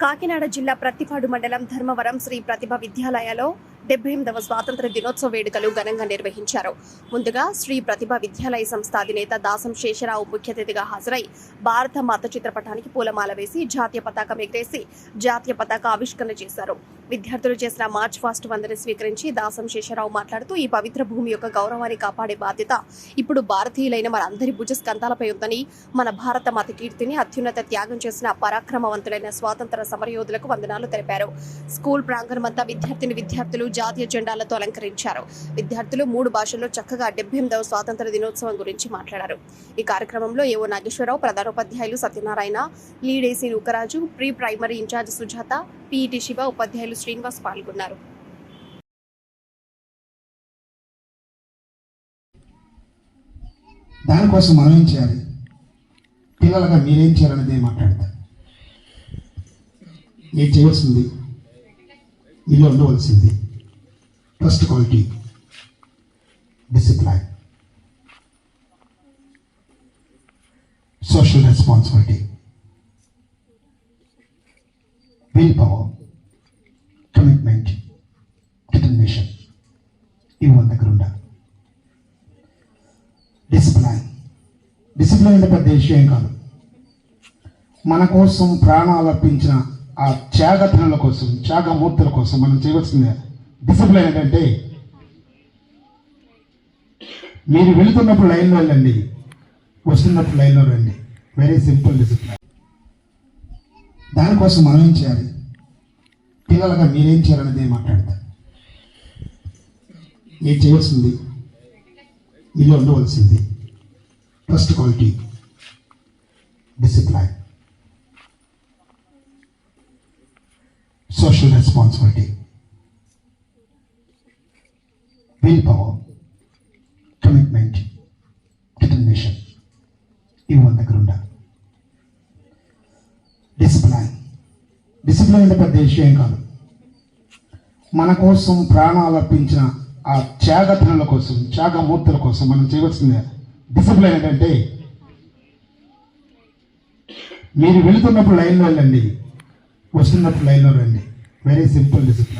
కాకినాడ జిల్లా ప్రత్తిపాడు మండలం ధర్మవరం శ్రీ ప్రతిభ విద్యాలయలో డెబ్బై ఎనిమిదవ స్వాతంత్ర దినోత్సవ వేడుకలు ఘనంగా నిర్వహించారు. ముందుగా శ్రీ ప్రతిభ విద్యాలయ సంస్థ అధినేత దాసం శేషరావు ముఖ్య అతిథిగా హాజరై భారత మాత చిత్రపటానికి పూలమాల వేసి జాతీయ పతాకం ఎగరేసి జాతీయ పతాక ఆవిష్కరణ చేశారు. విద్యార్థులు చేసిన మార్చ్ ఫాస్ట్ వందని స్వీకరించి దాసం శేషరావు మాట్లాడుతూ ఈ పవిత్ర భూమి యొక్క గౌరవాన్ని కాపాడే బాధ్యత ఇప్పుడు భారతీయులైన మనందరి భుజ స్కంధాలపై ఉందని మన భారత మాత కీర్తిని అత్యున్నత త్యాగం చేసిన పరాక్రమవంతులైన స్వాతంత్ర సమరయోధులకు వందనాలు తెలిపారు. స్కూల్ ప్రాంగణమంతా విద్యార్థిని విద్యార్థులు జాతీయ జెండాలతో అలంకరించారు. విద్యార్థులు మూడు భాషల్లో చక్కగా డెబ్బై ఎనిమిదవ స్వాతంత్ర దినోత్సవం గురించి మాట్లాడారు. ఈ కార్యక్రమంలో ఏవో నాగేశ్వరరావు ప్రధానోపాధ్యాయులు Satyanarayana lead AC Nookaraju pre primary incharge Sujatha PET Siva ఉపాధ్యాయులు శ్రీనివాస్ పాల్గొన్నారు. దానికోసం మనం ఏం చేయాలి? పిల్లలుగా మీరేం చేయాలనేది మాట్లాడతా. ఏం చేయవలసింది మీలో ఉండవలసింది. First quality discipline social responsibility will power commitment determination ఇవి మన దగ్గర ఉండాలి డిసిప్లైన్ డిసిప్లైన్ అంటే పెద్ద విషయం కాదు. మన కోసం ప్రాణాలు అర్పించిన ఆ త్యాగతనుల కోసం త్యాగమూర్తుల కోసం మనం చేయవలసింది డిసిప్లైన్ ఏంటంటే మీరు వెళుతున్నప్పుడు లైన్లో వెళ్ళండి వస్తున్నప్పుడు లైన్లో రండి. వెరీ సింపుల్ డిసిప్లైన్ దానికోసం మనం ఏం చేయాలి? పిల్లలుగా మీరేం చేయాలనేది మాట్లాడతా ఏం చేయవలసింది? మీలో ఉండవలసింది first quality discipline social responsibility will power commitment determination ఇవి మన దగ్గర ఉండాలి. డిసిప్లైన్ డిసిప్లైన్ అంటే పెద్ద విషయం కాదు. మన కోసం ప్రాణాలు అర్పించిన ఆ త్యాగతనుల కోసం త్యాగమూర్తుల కోసం మనం చేయవలసింది డిసిప్లైన్ ఏంటంటే మీరు వెళుతున్నప్పుడు లైన్లో వెళ్ళండి వస్తున్నప్పుడు లైన్లో రండి. Very simple discipline